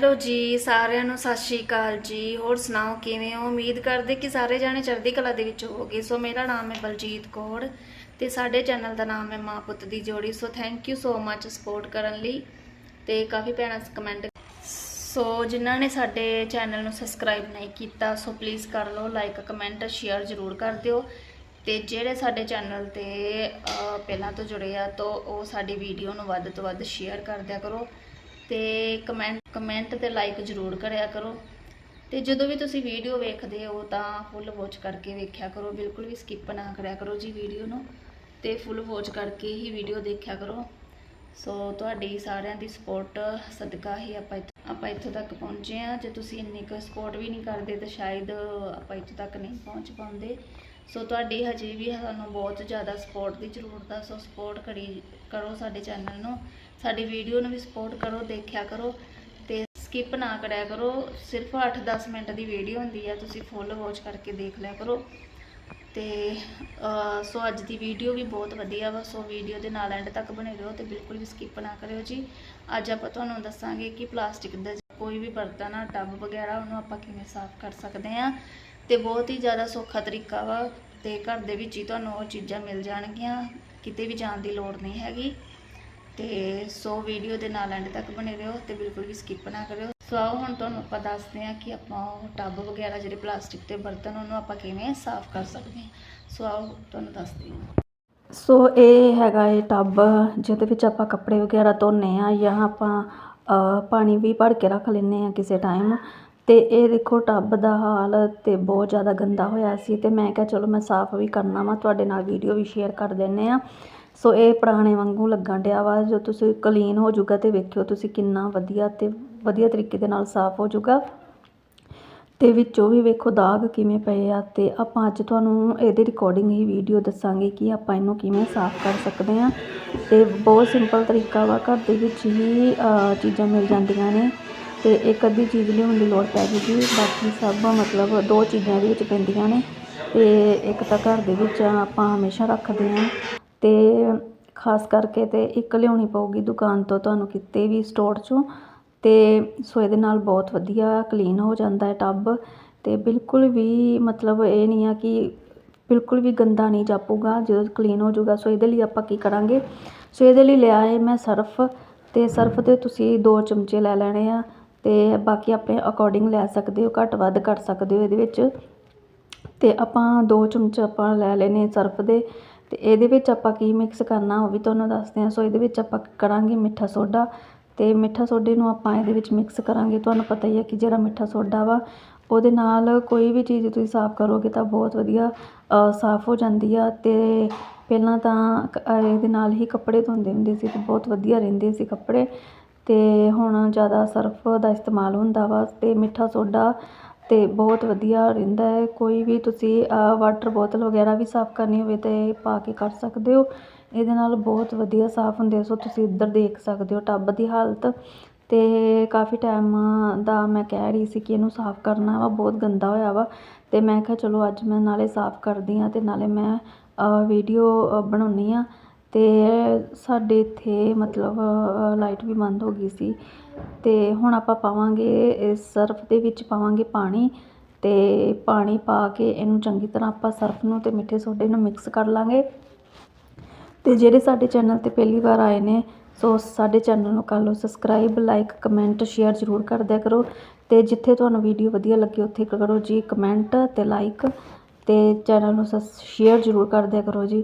Hello ਜੀ, ਸਾਰਿਆਂ ਨੂੰ ਸਤਿ ਸ਼੍ਰੀ ਅਕਾਲ ਜੀ। ਹੋਰ ਸੁਣਾਓ ਕਿਵੇਂ ਹੋ? ਉਮੀਦ ਕਰਦੇ ਕਿ ਸਾਰੇ ਜਾਣੇ ਚੜ੍ਹਦੀ ਕਲਾ ਦੇ ਵਿੱਚ ਹੋਵੋਗੇ। ਸੋ ਮੇਰਾ ਨਾਮ ਹੈ ਬਲਜੀਤ ਕੌਰ ਤੇ ਸਾਡੇ ਚੈਨਲ ਦਾ ਨਾਮ ਹੈ ਮਾਂ ਪੁੱਤ ਦੀ ਜੋੜੀ। So thank you so much support ਕਰਨ ਲਈ ਤੇ ਕਾਫੀ ਭੈਣਾਂ ਕਮੈਂਟ ਸੋ ਜਿਨ੍ਹਾਂ ਨੇ ਸਾਡੇ ਚੈਨਲ ਨੂੰ ਸਬਸਕ੍ਰਾਈਬ ਨਹੀਂ ਕੀਤਾ, ਸੋ ਪਲੀਜ਼ ਕਰ ਲਓ ਲਾਈਕ ਕਮੈਂਟ ਸ਼ੇਅਰ ਜ਼ਰੂਰ ਕਰ ਦਿਓ। ਤੇ ਜਿਹੜੇ ਸਾਡੇ ਚੈਨਲ ਤੇ ਪਹਿਲਾਂ ਤੋਂ ਜੁੜੇ ਆ, ਤਾਂ ਉਹ ਸਾਡੀ ਵੀਡੀਓ ਨੂੰ ਵੱਧ ਤੋਂ ਵੱਧ ਸ਼ੇਅਰ ਕਰ ਦਿਆ ਕਰੋ। ਤੇ ਕਮੈਂਟ ਕਮੈਂਟ ਤੇ ਲਾਈਕ ਜ਼ਰੂਰ ਕਰਿਆ ਕਰੋ। ਤੇ ਜਦੋਂ ਵੀ ਤੁਸੀਂ ਵੀਡੀਓ ਵੇਖਦੇ ਹੋ ਤਾਂ ਫੁੱਲ ਵਾਚ ਕਰਕੇ ਵੇਖਿਆ ਕਰੋ। ਬਿਲਕੁਲ ਵੀ ਸਕਿਪ ਨਾ ਕਰਿਆ ਕਰੋ ਜੀ ਵੀਡੀਓ ਨੂੰ। ਤੇ ਫੁੱਲ ਵਾਚ ਕਰਕੇ ਹੀ ਵੀਡੀਓ ਦੇਖਿਆ ਕਰੋ। ਸੋ ਤੁਹਾਡੀ ਸਾਰਿਆਂ ਦੀ ਸਪੋਰਟ ਸਦਕਾ ਹੀ ਆਪਾਂ ਇੱਥ- ਆਪਾਂ ਇੱਥੋਂ ਤੱਕ ਪਹੁੰਚੇ ਆ ਜੇ ਤੁਸੀਂ ਇੰਨੀ ਕੁ ਸਪੋਰਟ ਵੀ ਨਹੀਂ ਕਰਦੇ ਤਾਂ ਸ਼ਾਇਦ ਆਪਾਂ ਇੱਥੋਂ ਤੱਕ ਨਹੀਂ ਪਹੁੰਚ ਪਾਉਂਦੇ। ਸੋ ਤੁਹਾਡੀ ਹਜੇ ਵੀ ਸਾਨੂੰ ਬਹੁਤ ਜ਼ਿਆਦਾ ਸਪੋਰਟ ਦੀ ਜ਼ਰੂਰਤ ਆ। ਸੋ ਸਪੋਰਟ ਕਰੀ, ਕਰੋ ਸਾਡੇ ਚੈਨਲ ਨੂੰ। ਸਾਡੀ ਵੀਡੀਓ ਨੂੰ ਵੀ ਸਪੋਰਟ ਕਰੋ, ਦੇਖਿਆ ਕਰੋ ਤੇ ਸਕਿਪ ਨਾ ਕਰਿਆ ਕਰੋ। ਸਿਰਫ 8-10 ਮਿੰਟ ਦੀ ਵੀਡੀਓ ਹੁੰਦੀ ਆ, ਤੁਸੀਂ ਫੁੱਲ ਵਾਚ ਕਰਕੇ ਦੇਖ ਲਿਆ ਕਰੋ। ਤੇ ਸੋ ਅੱਜ ਦੀ ਵੀਡੀਓ ਵੀ ਬਹੁਤ ਵਧੀਆ ਵਾ। ਸੋ ਵੀਡੀਓ ਦੇ ਨਾਲ ਐਂਡ ਤੱਕ ਬਣੇ ਰਹੋ ਤੇ ਬਿਲਕੁਲ ਵੀ ਸਕਿਪ ਨਾ ਕਰਿਓ ਜੀ। ਅੱਜ ਆਪਾਂ ਤੁਹਾਨੂੰ ਦੱਸਾਂਗੇ ਕਿ ਪਲਾਸਟਿਕ ਦਾ ਕੋਈ ਵੀ ਬਰਤਨ ਆ ਟੱਬ ਵਗੈਰਾ, ਉਹਨੂੰ ਆਪਾਂ ਕਿਵੇਂ ਸਾਫ਼ ਕਰ ਸਕਦੇ ਆ ਤੇ ਬਹੁਤ ਹੀ ਜ਼ਿਆਦਾ ਸੌਖਾ ਤਰੀਕਾ ਵਾ ਤੇ ਘਰ ਦੇ ਵਿੱਚ ਹੀ ਤੁਹਾਨੂੰ ਉਹ ਚੀਜ਼ਾਂ ਮਿਲ ਜਾਣਗੀਆਂ, ਕਿਤੇ ਵੀ ਜਾਣ ਦੀ ਲੋੜ ਨਹੀਂ ਹੈਗੀ। ਤੇ ਸੋ ਵੀਡੀਓ ਦੇ ਨਾਲ ਐਂਡ ਤੱਕ ਬਣੇ ਰਹੋ ਤੇ ਬਿਲਕੁਲ ਵੀ ਸਕਿਪ ਨਾ ਕਰਿਓ। ਸੋ ਆਓ, ਹੁਣ ਤੁਹਾਨੂੰ ਆਪਾਂ ਦੱਸਦੇ ਹਾਂ ਕਿ ਆਪਾਂ ਉਹ ਟੱਬ ਵਗੈਰਾ ਜਿਹੜੇ ਪਲਾਸਟਿਕ ਦੇ ਬਰਤਨ, ਉਹਨੂੰ ਆਪਾਂ ਕਿਵੇਂ ਸਾਫ਼ ਕਰ ਸਕਦੇ ਹਾਂ। ਸੋ ਆਓ, ਤੁਹਾਨੂੰ ਦੱਸਦੇ ਹਾਂ। ਸੋ ਇਹ ਹੈਗਾ ਇਹ ਟੱਬ, ਜਿਹਦੇ ਵਿੱਚ ਆਪਾਂ ਕੱਪੜੇ ਵਗੈਰਾ ਧੋਨੇ ਆ ਜਾਂ ਆਪਾਂ ਪਾਣੀ ਵੀ ਭਰ ਕੇ ਰੱਖ ਲੈਂਦੇ ਹਾਂ ਕਿਸੇ ਟਾਈਮ ਅਤੇ ਇਹ ਦੇਖੋ ਟੱਬ ਦਾ ਹਾਲ ਤੇ ਬਹੁਤ ਜ਼ਿਆਦਾ ਗੰਦਾ ਹੋਇਆ ਸੀ ਅਤੇ ਮੈਂ ਕਿਹਾ ਚਲੋ ਮੈਂ ਸਾਫ਼ ਵੀ ਕਰਨਾ ਵਾ, ਤੁਹਾਡੇ ਨਾਲ ਵੀਡੀਓ ਵੀ ਸ਼ੇਅਰ ਕਰ ਦਿੰਦੇ ਹਾਂ। ਸੋ ਇਹ ਪੁਰਾਣੇ ਵਾਂਗੂ ਲੱਗਣ ਡਿਆ ਵਾ, ਜੋ ਤੁਸੀਂ ਕਲੀਨ ਹੋ ਜਾਊਗਾ ਅਤੇ ਵੇਖਿਓ ਤੁਸੀਂ ਕਿੰਨਾ ਵਧੀਆ ਅਤੇ ਵਧੀਆ ਤਰੀਕੇ ਦੇ ਨਾਲ ਸਾਫ਼ ਹੋ ਜਾਊਗਾ। ਅਤੇ ਵਿੱਚੋਂ ਵੀ ਵੇਖੋ ਦਾਗ ਕਿਵੇਂ ਪਏ ਆ ਅਤੇ ਆਪਾਂ ਅੱਜ ਤੁਹਾਨੂੰ ਇਹਦੇ ਰਿਕਾਰਡਿੰਗ ਹੀ ਵੀਡੀਓ ਦੱਸਾਂਗੇ ਕਿ ਆਪਾਂ ਇਹਨੂੰ ਕਿਵੇਂ ਸਾਫ਼ ਕਰ ਸਕਦੇ ਹਾਂ। ਅਤੇ ਬਹੁਤ ਸਿੰਪਲ ਤਰੀਕਾ ਵਾ, ਘਰ ਦੇ ਵਿੱਚ ਹੀ ਚੀਜ਼ਾਂ ਮਿਲ ਜਾਂਦੀਆਂ ਨੇ ਅਤੇ ਇੱਕ ਅੱਧੀ ਚੀਜ਼ ਲਿਆਉਣ ਦੀ ਲੋੜ ਪੈ ਜੂਗੀ। ਬਾਕੀ ਸਭ ਮਤਲਬ ਦੋ ਚੀਜ਼ਾਂ ਇਹਦੇ ਵਿੱਚ ਪੈਂਦੀਆਂ ਨੇ ਅਤੇ ਇੱਕ ਤਾਂ ਘਰ ਦੇ ਵਿੱਚ ਆਪਾਂ ਹਮੇਸ਼ਾ ਰੱਖਦੇ ਹਾਂ ਅਤੇ ਖਾਸ ਕਰਕੇ ਤੇ ਇੱਕ ਲਿਆਉਣੀ ਪਊਗੀ ਦੁਕਾਨ ਤੋਂ ਤੁਹਾਨੂੰ ਕਿਤੇ ਵੀ ਸਟੋਰ ਚੋਂ। ਅਤੇ ਸੋ ਇਹਦੇ ਨਾਲ ਬਹੁਤ ਵਧੀਆ ਕਲੀਨ ਹੋ ਜਾਂਦਾ ਟੱਬ ਅਤੇ ਬਿਲਕੁਲ ਵੀ ਮਤਲਬ ਇਹ ਨਹੀਂ ਆ ਕਿ ਬਿਲਕੁਲ ਵੀ ਗੰਦਾ ਨਹੀਂ ਜਾਪੂਗਾ, ਜਦੋਂ ਕਲੀਨ ਹੋ ਜਾਊਗਾ, ਸੋ ਇਹਦੇ ਲਈ ਆਪਾਂ ਕੀ ਕਰਾਂਗੇ? ਸੋ ਇਹਦੇ ਲਈ ਲਿਆ ਹੈ ਮੈਂ ਸਰਫ ਅਤੇ ਸਰਫ ਦੇ ਤੁਸੀਂ ਦੋ ਚਮਚੇ ਲੈ ਲੈਣੇ ਆ ਅਤੇ ਬਾਕੀ ਆਪਣੇ ਅਕੋਰਡਿੰਗ ਲੈ ਸਕਦੇ ਹੋ, ਘੱਟ ਵੱਧ ਕਰ ਸਕਦੇ ਹੋ ਇਹਦੇ ਵਿੱਚ। ਅਤੇ ਆਪਾਂ ਦੋ ਚਮਚ ਆਪਾਂ ਲੈ ਲੈਨੇ ਸਰਫ ਦੇ ਅਤੇ ਇਹਦੇ ਵਿੱਚ ਆਪਾਂ ਕੀ ਮਿਕਸ ਕਰਨਾ ਉਹ ਵੀ ਤੁਹਾਨੂੰ ਦੱਸਦੇ ਹਾਂ ਸੋ ਇਹਦੇ ਵਿੱਚ ਆਪਾਂ ਕਰਾਂਗੇ ਮਿੱਠਾ ਸੋਡਾ ਅਤੇ ਮਿੱਠਾ ਸੋਡੇ ਨੂੰ ਆਪਾਂ ਇਹਦੇ ਵਿੱਚ ਮਿਕਸ ਕਰਾਂਗੇ। ਤੁਹਾਨੂੰ ਪਤਾ ਹੀ ਹੈ ਕਿ ਜਿਹੜਾ ਮਿੱਠਾ ਸੋਡਾ ਵਾ, ਉਹਦੇ ਨਾਲ ਕੋਈ ਵੀ ਚੀਜ਼ ਤੁਸੀਂ ਸਾਫ਼ ਕਰੋਗੇ ਤਾਂ ਬਹੁਤ ਵਧੀਆ ਸਾਫ਼ ਹੋ ਜਾਂਦੀ ਆ ਅਤੇ ਪਹਿਲਾਂ ਤਾਂ ਇਹਦੇ ਨਾਲ ਹੀ ਕੱਪੜੇ ਧੋਂਦੇ ਹੁੰਦੇ ਸੀ ਅਤੇ ਬਹੁਤ ਵਧੀਆ ਰਹਿੰਦੇ ਸੀ ਕੱਪੜੇ ਅਤੇ ਹੁਣ ਜ਼ਿਆਦਾ ਸਰਫ ਦਾ ਇਸਤੇਮਾਲ ਹੁੰਦਾ ਵਾ ਅਤੇ ਮਿੱਠਾ ਸੋਡਾ ਤੇ ਬਹੁਤ ਵਧੀਆ ਰਹਿੰਦਾ ਹੈ। ਕੋਈ ਵੀ ਤੁਸੀਂ ਵਾਟਰ ਬੋਤਲ ਵਗੈਰਾ ਵੀ ਸਾਫ਼ ਕਰਨੀ ਹੋਵੇ ਤਾਂ ਇਹ ਪਾ ਕੇ ਕਰ ਸਕਦੇ ਹੋ। ਇਹਦੇ ਨਾਲ ਬਹੁਤ ਵਧੀਆ ਸਾਫ਼ ਹੁੰਦੇ ਸੋ ਤੁਸੀਂ ਇੱਧਰ ਦੇਖ ਸਕਦੇ ਹੋ ਟੱਬ ਦੀ ਹਾਲਤ। ਅਤੇ ਕਾਫੀ ਟਾਈਮ ਦਾ ਮੈਂ ਕਹਿ ਰਹੀ ਸੀ ਕਿ ਇਹਨੂੰ ਸਾਫ਼ ਕਰਨਾ ਵਾ, ਬਹੁਤ ਗੰਦਾ ਹੋਇਆ ਵਾ। ਅਤੇ ਮੈਂ ਕਿਹਾ ਚਲੋ ਅੱਜ ਮੈਂ ਨਾਲੇ ਸਾਫ਼ ਕਰਦੀ ਹਾਂ ਅਤੇ ਨਾਲੇ ਮੈਂ ਵੀਡੀਓ ਬਣਾਉਣੀ ਆ ਅਤੇ ਸਾਡੇ ਇੱਥੇ ਮਤਲਬ ਲਾਈਟ ਵੀ ਬੰਦ ਹੋ ਗਈ ਸੀ। ਅਤੇ ਹੁਣ ਆਪਾਂ ਪਾਵਾਂਗੇ ਇਸ ਸਰਫ ਦੇ ਵਿੱਚ ਪਾਵਾਂਗੇ ਪਾਣੀ। ਅਤੇ ਪਾਣੀ ਪਾ ਕੇ ਇਹਨੂੰ ਚੰਗੀ ਤਰ੍ਹਾਂ ਆਪਾਂ ਸਰਫ ਨੂੰ ਅਤੇ ਮਿੱਠੇ ਸੋਡੇ ਨੂੰ ਮਿਕਸ ਕਰ ਲਾਂਗੇ। ਅਤੇ ਜਿਹੜੇ ਸਾਡੇ ਚੈਨਲ ਤੇ ਪਹਿਲੀ ਵਾਰ ਆਏ ਨੇ, ਸੋ ਸਾਡੇ ਚੈਨਲ ਨੂੰ ਕਰ ਲਓ ਸਬਸਕ੍ਰਾਈਬ ਲਾਈਕ ਕਮੈਂਟ ਸ਼ੇਅਰ ਜ਼ਰੂਰ ਕਰ ਦਿਆ ਕਰੋ। ਅਤੇ ਜਿੱਥੇ ਤੁਹਾਨੂੰ ਵੀਡੀਓ ਵਧੀਆ ਲੱਗੇ, ਉੱਥੇ ਕਰੋ ਜੀ ਕਮੈਂਟ ਅਤੇ ਲਾਈਕ ਅਤੇ ਚੈਨਲ ਨੂੰ ਸ਼ੇਅਰ ਜ਼ਰੂਰ ਕਰ ਦਿਆ ਕਰੋ ਜੀ।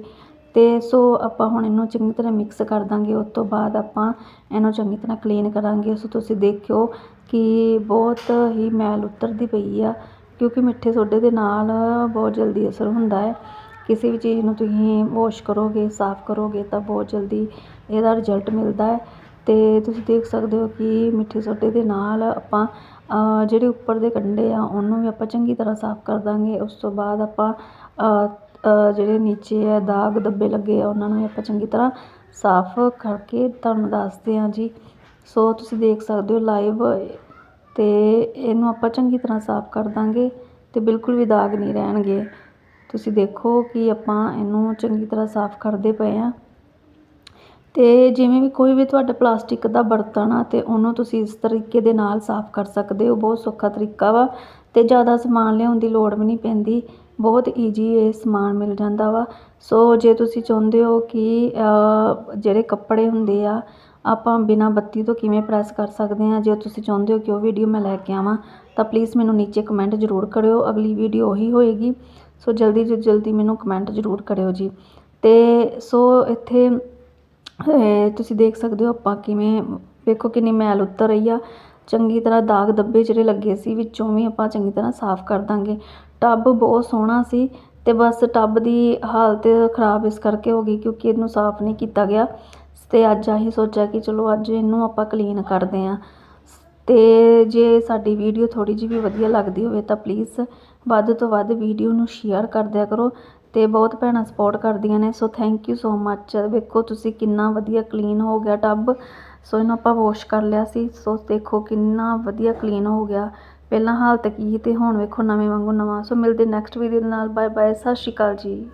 ਅਤੇ ਸੋ ਆਪਾਂ ਹੁਣ ਇਹਨੂੰ ਚੰਗੀ ਤਰ੍ਹਾਂ ਮਿਕਸ ਕਰ ਦਾਂਗੇ, ਉਸ ਤੋਂ ਬਾਅਦ ਆਪਾਂ ਇਹਨੂੰ ਚੰਗੀ ਤਰ੍ਹਾਂ ਕਲੀਨ ਕਰਾਂਗੇ। ਸੋ ਤੁਸੀਂ ਦੇਖਿਓ ਕਿ ਬਹੁਤ ਹੀ ਮੈਲ ਉਤਰਦੀ ਪਈ ਆ, ਕਿਉਂਕਿ ਮਿੱਠੇ ਸੋਡੇ ਦੇ ਨਾਲ ਬਹੁਤ ਜਲਦੀ ਅਸਰ ਹੁੰਦਾ ਹੈ। ਕਿਸੇ ਵੀ ਚੀਜ਼ ਨੂੰ ਤੁਸੀਂ ਵਾਸ਼ ਕਰੋਗੇ, ਸਾਫ਼ ਕਰੋਗੇ ਤਾਂ ਬਹੁਤ ਜਲਦੀ ਇਹਦਾ ਰਿਜ਼ਲਟ ਮਿਲਦਾ ਹੈ। ਤੇ ਤੁਸੀਂ ਦੇਖ ਸਕਦੇ ਹੋ ਕਿ ਮਿੱਠੇ ਸੋਡੇ ਦੇ ਨਾਲ ਆਪਾਂ ਜਿਹੜੇ ਉੱਪਰ ਦੇ ਕੰਢੇ ਆ, ਉਹਨੂੰ ਵੀ ਆਪਾਂ ਚੰਗੀ ਤਰ੍ਹਾਂ ਸਾਫ਼ ਕਰ ਦਾਂਗੇ। ਉਸ ਤੋਂ ਬਾਅਦ ਆਪਾਂ ਜਿਹੜੇ ਨੀਚੇ ਹੈ ਦਾਗ ਧੱਬੇ ਲੱਗੇ ਆ, ਉਹਨਾਂ ਨੂੰ ਵੀ ਆਪਾਂ ਚੰਗੀ ਤਰ੍ਹਾਂ ਸਾਫ਼ ਕਰਕੇ ਤੁਹਾਨੂੰ ਦੱਸਦੇ ਹਾਂ ਜੀ। ਸੋ ਤੁਸੀਂ ਦੇਖ ਸਕਦੇ ਹੋ ਲਾਈਵ ਅਤੇ ਇਹਨੂੰ ਆਪਾਂ ਚੰਗੀ ਤਰ੍ਹਾਂ ਸਾਫ਼ ਕਰ ਦਾਂਗੇ ਅਤੇ ਬਿਲਕੁਲ ਵੀ ਦਾਗ ਨਹੀਂ ਰਹਿਣਗੇ। ਤੁਸੀਂ ਦੇਖੋ ਕਿ ਆਪਾਂ ਇਹਨੂੰ ਚੰਗੀ ਤਰ੍ਹਾਂ ਸਾਫ਼ ਕਰਦੇ ਪਏ ਆ ਤੇ ਜਿਵੇਂ ਵੀ ਕੋਈ ਵੀ ਤੁਹਾਡਾ ਪਲਾਸਟਿਕ ਦਾ ਬਰਤਨ ਆ ਤੇ ਉਹਨੂੰ ਤੁਸੀਂ ਇਸ ਤਰੀਕੇ ਦੇ ਨਾਲ ਸਾਫ਼ ਕਰ ਸਕਦੇ ਹੋ। ਬਹੁਤ ਸੌਖਾ ਤਰੀਕਾ ਵਾ ਤੇ ਜ਼ਿਆਦਾ ਸਮਾਨ ਲਿਆਉਣ ਦੀ ਲੋੜ ਵੀ ਨਹੀਂ ਪੈਂਦੀ। ਬਹੁਤ ਈਜੀ ਇਹ ਸਮਾਨ ਮਿਲ ਜਾਂਦਾ ਵਾ। ਸੋ ਜੇ ਤੁਸੀਂ ਚਾਹੁੰਦੇ ਹੋ ਕਿ ਜਿਹੜੇ ਕੱਪੜੇ ਹੁੰਦੇ ਆ, ਆਪਾਂ ਬਿਨਾਂ ਬੱਤੀ ਤੋਂ ਕਿਵੇਂ ਪ੍ਰੈਸ ਕਰ ਸਕਦੇ ਹਾਂ? ਜੇ ਤੁਸੀਂ ਚਾਹੁੰਦੇ ਹੋ ਕਿ ਉਹ ਵੀਡੀਓ ਮੈਂ ਲੈ ਕੇ ਆਵਾਂ, ਤਾਂ ਪਲੀਜ਼ ਮੈਨੂੰ ਨੀਚੇ ਕਮੈਂਟ ਜ਼ਰੂਰ ਕਰਿਓ। ਅਗਲੀ ਵੀਡੀਓ ਉਹੀ ਹੋਏਗੀ। ਸੋ ਜਲਦੀ ਤੋਂ ਜਲਦੀ ਮੈਨੂੰ ਕਮੈਂਟ ਜ਼ਰੂਰ ਕਰਿਓ ਜੀ। ਅਤੇ ਸੋ ਇੱਥੇ ਤੁਸੀਂ ਦੇਖ ਸਕਦੇ ਹੋ ਆਪਾਂ ਕਿਵੇਂ, ਵੇਖੋ ਕਿੰਨੀ ਮੈਲ ਉਤਰ ਰਹੀ ਆ। ਚੰਗੀ ਤਰ੍ਹਾਂ ਦਾਗ ਦੱਬੇ ਜਿਹੜੇ ਲੱਗੇ ਸੀ, ਵਿੱਚੋਂ ਵੀ ਆਪਾਂ ਚੰਗੀ ਤਰ੍ਹਾਂ ਸਾਫ਼ ਕਰ ਦਾਂਗੇ। ਟੱਬ ਬਹੁਤ ਸੋਹਣਾ ਸੀ ਤੇ ਬਸ ਟੱਬ ਦੀ ਹਾਲਤ ਖਰਾਬ ਇਸ ਕਰਕੇ ਹੋ ਗਈ ਕਿਉਂਕਿ ਇਹਨੂੰ ਸਾਫ਼ ਨਹੀਂ ਕੀਤਾ ਗਿਆ। ਤੇ ਅੱਜ ਆਹੀ ਸੋਚਿਆ ਕਿ ਚਲੋ ਅੱਜ ਇਹਨੂੰ ਆਪਾਂ ਕਲੀਨ ਕਰਦੇ ਆਂ। ਅਤੇ ਜੇ ਸਾਡੀ ਵੀਡੀਓ ਥੋੜ੍ਹੀ ਜਿਹੀ ਵੀ ਵਧੀਆ ਲੱਗਦੀ ਹੋਵੇ ਤਾਂ ਪਲੀਜ਼ ਵੱਧ ਤੋਂ ਵੱਧ ਵੀਡੀਓ ਨੂੰ ਸ਼ੇਅਰ ਕਰ ਦਿਆ ਕਰੋ ਅਤੇ ਬਹੁਤ ਭੈਣਾਂ ਸਪੋਰਟ ਕਰਦੀਆਂ ਨੇ। ਸੋ ਥੈਂਕ ਯੂ ਸੋ ਮੱਚ ਵੇਖੋ ਤੁਸੀਂ ਕਿੰਨਾ ਵਧੀਆ ਕਲੀਨ ਹੋ ਗਿਆ ਟੱਬ ਸੋ ਇਹਨੂੰ ਆਪਾਂ ਵਾਸ਼ ਕਰ ਲਿਆ ਸੀ। ਸੋ ਦੇਖੋ ਕਿੰਨਾ ਵਧੀਆ ਕਲੀਨ ਹੋ ਗਿਆ। ਪਹਿਲਾਂ ਹਾਲਤ ਕੀ ਸੀ ਤੇ ਹੁਣ ਵੇਖੋ ਨਵੇਂ ਵਾਂਗੂ ਨਵਾਂ। ਸੋ ਮਿਲਦੇ ਨੈਕਸਟ ਵੀਡੀਓ ਦੇ ਨਾਲ। ਬਾਏ ਬਾਏ ਸਤਿ ਸ਼੍ਰੀ ਅਕਾਲ ਜੀ।